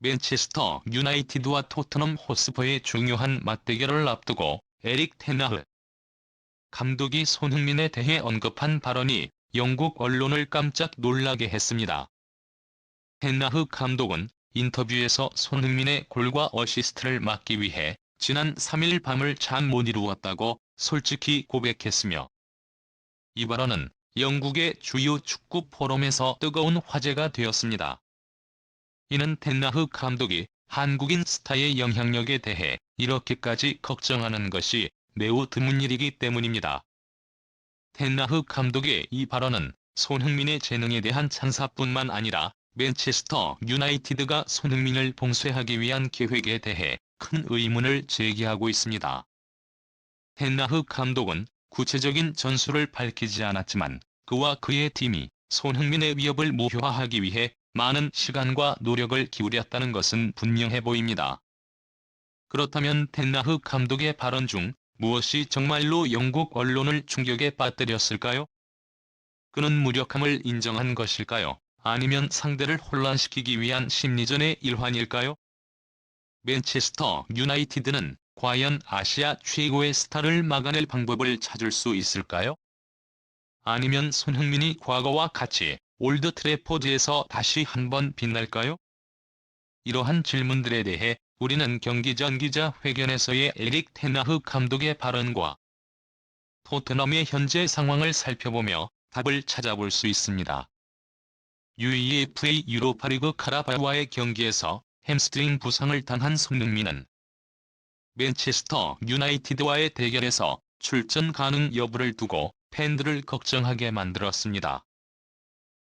맨체스터 유나이티드와 토트넘 호스퍼의 중요한 맞대결을 앞두고 에릭 테나흐 감독이 손흥민에 대해 언급한 발언이 영국 언론을 깜짝 놀라게 했습니다. 텐나흐 감독은 인터뷰에서 손흥민의 골과 어시스트를 막기 위해 지난 3일 밤을 잠 못 이루었다고 솔직히 고백했으며 이 발언은 영국의 주요 축구 포럼에서 뜨거운 화제가 되었습니다. 이는 텐나흐 감독이 한국인 스타의 영향력에 대해 이렇게까지 걱정하는 것이 매우 드문 일이기 때문입니다. 텐나흐 감독의 이 발언은 손흥민의 재능에 대한 찬사뿐만 아니라 맨체스터 유나이티드가 손흥민을 봉쇄하기 위한 계획에 대해 큰 의문을 제기하고 있습니다. 텐나흐 감독은 구체적인 전술을 밝히지 않았지만 그와 그의 팀이 손흥민의 위협을 무효화하기 위해 많은 시간과 노력을 기울였다는 것은 분명해 보입니다. 그렇다면 텐나흐 감독의 발언 중 무엇이 정말로 영국 언론을 충격에 빠뜨렸을까요? 그는 무력함을 인정한 것일까요? 아니면 상대를 혼란시키기 위한 심리전의 일환일까요? 맨체스터 유나이티드는 과연 아시아 최고의 스타를 막아낼 방법을 찾을 수 있을까요? 아니면 손흥민이 과거와 같이 올드 트래포드에서 다시 한번 빛날까요? 이러한 질문들에 대해 우리는 경기 전 기자 회견에서의 에릭 테나흐 감독의 발언과 토트넘의 현재 상황을 살펴보며 답을 찾아볼 수 있습니다. UEFA 유로파리그 카라바오와의 경기에서 햄스트링 부상을 당한 손흥민은 맨체스터 유나이티드와의 대결에서 출전 가능 여부를 두고 팬들을 걱정하게 만들었습니다.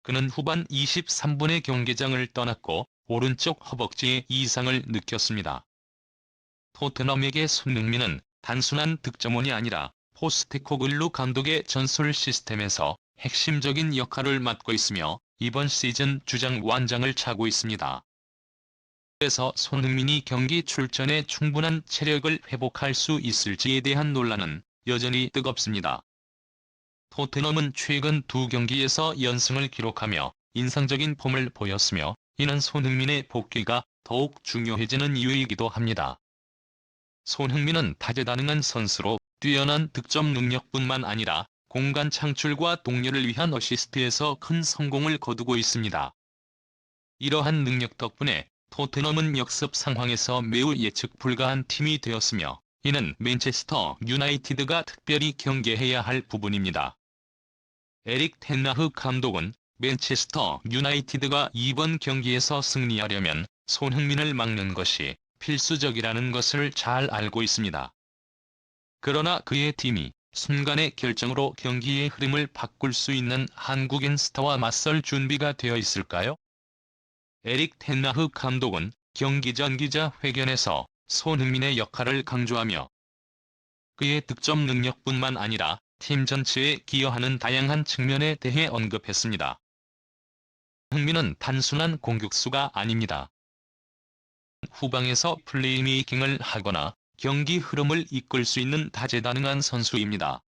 그는 후반 23분에 경기장을 떠났고 오른쪽 허벅지에 이상을 느꼈습니다. 토트넘에게 손흥민은 단순한 득점원이 아니라 포스테코글루 감독의 전술 시스템에서 핵심적인 역할을 맡고 있으며 이번 시즌 주장 완장을 차고 있습니다. 그래서 손흥민이 경기 출전에 충분한 체력을 회복할 수 있을지에 대한 논란은 여전히 뜨겁습니다. 토트넘은 최근 두 경기에서 연승을 기록하며 인상적인 폼을 보였으며 이는 손흥민의 복귀가 더욱 중요해지는 이유이기도 합니다. 손흥민은 다재다능한 선수로 뛰어난 득점 능력뿐만 아니라 공간 창출과 동료를 위한 어시스트에서 큰 성공을 거두고 있습니다. 이러한 능력 덕분에 토트넘은 역습 상황에서 매우 예측 불가한 팀이 되었으며 이는 맨체스터 유나이티드가 특별히 경계해야 할 부분입니다. 에릭 텐나흐 감독은 맨체스터 유나이티드가 이번 경기에서 승리하려면 손흥민을 막는 것이 필수적이라는 것을 잘 알고 있습니다. 그러나 그의 팀이 순간의 결정으로 경기의 흐름을 바꿀 수 있는 한국인 스타와 맞설 준비가 되어 있을까요? 에릭 텐나흐 감독은 경기 전 기자 회견에서 손흥민의 역할을 강조하며 그의 득점 능력뿐만 아니라 팀 전체에 기여하는 다양한 측면에 대해 언급했습니다. 흥민은 단순한 공격수가 아닙니다. 후방에서 플레이메이킹을 하거나 경기 흐름을 이끌 수 있는 다재다능한 선수입니다.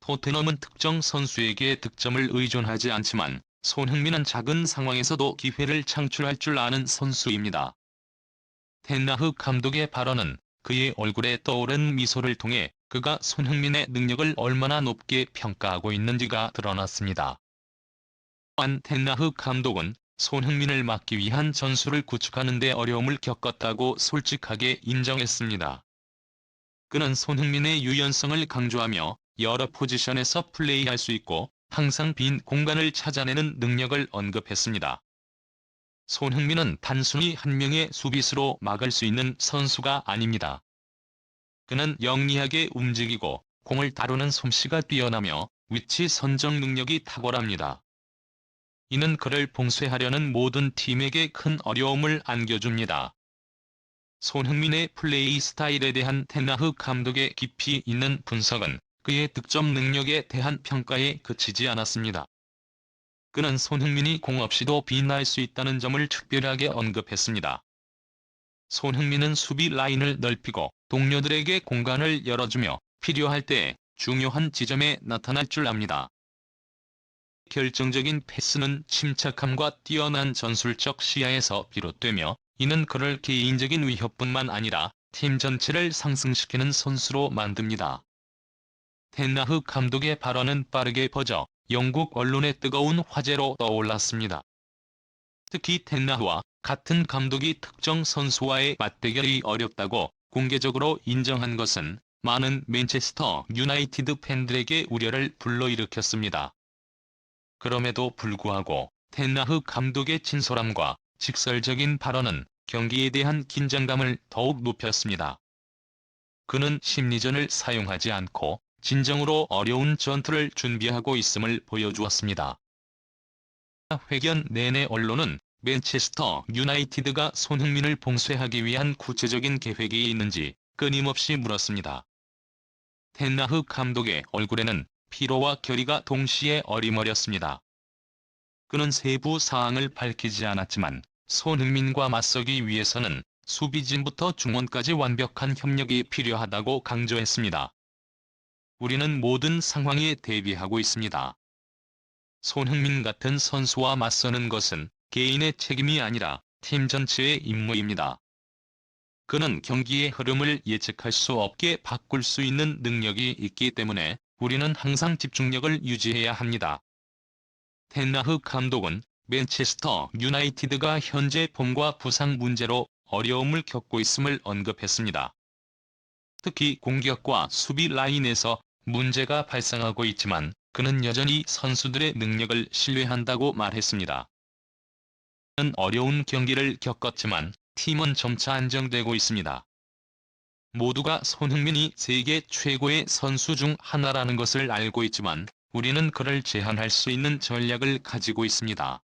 토트넘은 특정 선수에게 득점을 의존하지 않지만 손흥민은 작은 상황에서도 기회를 창출할 줄 아는 선수입니다. 텐나흐 감독의 발언은 그의 얼굴에 떠오른 미소를 통해 그가 손흥민의 능력을 얼마나 높게 평가하고 있는지가 드러났습니다. 또한 텐나흐 감독은 손흥민을 막기 위한 전술을 구축하는 데 어려움을 겪었다고 솔직하게 인정했습니다. 그는 손흥민의 유연성을 강조하며 여러 포지션에서 플레이할 수 있고 항상 빈 공간을 찾아내는 능력을 언급했습니다. 손흥민은 단순히 한 명의 수비수로 막을 수 있는 선수가 아닙니다. 그는 영리하게 움직이고 공을 다루는 솜씨가 뛰어나며 위치 선정 능력이 탁월합니다. 이는 그를 봉쇄하려는 모든 팀에게 큰 어려움을 안겨줍니다. 손흥민의 플레이 스타일에 대한 텐나흐 감독의 깊이 있는 분석은 그의 득점 능력에 대한 평가에 그치지 않았습니다. 그는 손흥민이 공 없이도 빛날 수 있다는 점을 특별하게 언급했습니다. 손흥민은 수비 라인을 넓히고 동료들에게 공간을 열어주며 필요할 때 중요한 지점에 나타날 줄 압니다. 결정적인 패스는 침착함과 뛰어난 전술적 시야에서 비롯되며 이는 그를 개인적인 위협뿐만 아니라 팀 전체를 상승시키는 선수로 만듭니다. 텐나흐 감독의 발언은 빠르게 퍼져 영국 언론의 뜨거운 화제로 떠올랐습니다. 특히 텐나흐와 같은 감독이 특정 선수와의 맞대결이 어렵다고 공개적으로 인정한 것은 많은 맨체스터 유나이티드 팬들에게 우려를 불러일으켰습니다. 그럼에도 불구하고 텐나흐 감독의 진솔함과 직설적인 발언은 경기에 대한 긴장감을 더욱 높였습니다. 그는 심리전을 사용하지 않고 진정으로 어려운 전투를 준비하고 있음을 보여주었습니다. 회견 내내 언론은 맨체스터 유나이티드가 손흥민을 봉쇄하기 위한 구체적인 계획이 있는지 끊임없이 물었습니다. 텐나흐 감독의 얼굴에는 피로와 결의가 동시에 어리머렸습니다. 그는 세부 사항을 밝히지 않았지만 손흥민과 맞서기 위해서는 수비진부터 중원까지 완벽한 협력이 필요하다고 강조했습니다. 우리는 모든 상황에 대비하고 있습니다. 손흥민 같은 선수와 맞서는 것은 개인의 책임이 아니라 팀 전체의 임무입니다. 그는 경기의 흐름을 예측할 수 없게 바꿀 수 있는 능력이 있기 때문에 우리는 항상 집중력을 유지해야 합니다. 텐나흐 감독은 맨체스터 유나이티드가 현재 폼과 부상 문제로 어려움을 겪고 있음을 언급했습니다. 특히 공격과 수비 라인에서 문제가 발생하고 있지만 그는 여전히 선수들의 능력을 신뢰한다고 말했습니다. 는 어려운 경기를 겪었지만 팀은 점차 안정되고 있습니다. 모두가 손흥민이 세계 최고의 선수 중 하나라는 것을 알고 있지만 우리는 그를 제한할 수 있는 전략을 가지고 있습니다.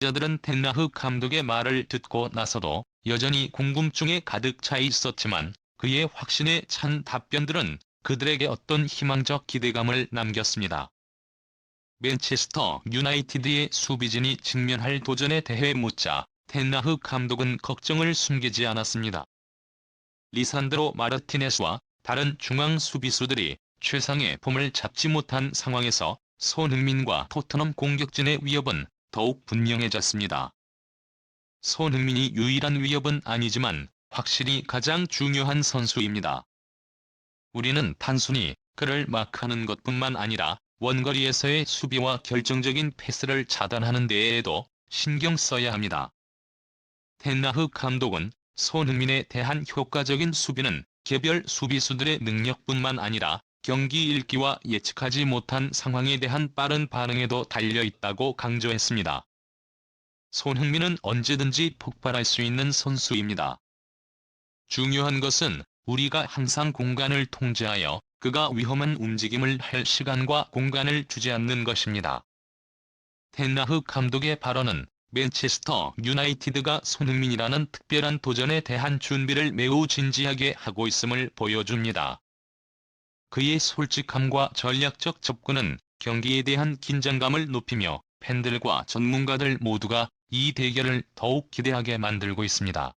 기자들은 텐나흐 감독의 말을 듣고 나서도 여전히 궁금증에 가득 차 있었지만 그의 확신에 찬 답변들은 그들에게 어떤 희망적 기대감을 남겼습니다. 맨체스터 유나이티드의 수비진이 직면할 도전에 대해 묻자 텐나흐 감독은 걱정을 숨기지 않았습니다. 리산드로 마르티네스와 다른 중앙 수비수들이 최상의 폼을 잡지 못한 상황에서 손흥민과 토트넘 공격진의 위협은 더욱 분명해졌습니다. 손흥민이 유일한 위협은 아니지만 확실히 가장 중요한 선수입니다. 우리는 단순히 그를 마크하는 것뿐만 아니라 원거리에서의 수비와 결정적인 패스를 차단하는 데에도 신경 써야 합니다. 텐나흐 감독은 손흥민에 대한 효과적인 수비는 개별 수비수들의 능력뿐만 아니라 경기 읽기와 예측하지 못한 상황에 대한 빠른 반응에도 달려 있다고 강조했습니다. 손흥민은 언제든지 폭발할 수 있는 선수입니다. 중요한 것은 우리가 항상 공간을 통제하여 그가 위험한 움직임을 할 시간과 공간을 주지 않는 것입니다. 텐나흐 감독의 발언은 맨체스터 유나이티드가 손흥민이라는 특별한 도전에 대한 준비를 매우 진지하게 하고 있음을 보여줍니다. 그의 솔직함과 전략적 접근은 경기에 대한 긴장감을 높이며 팬들과 전문가들 모두가 이 대결을 더욱 기대하게 만들고 있습니다.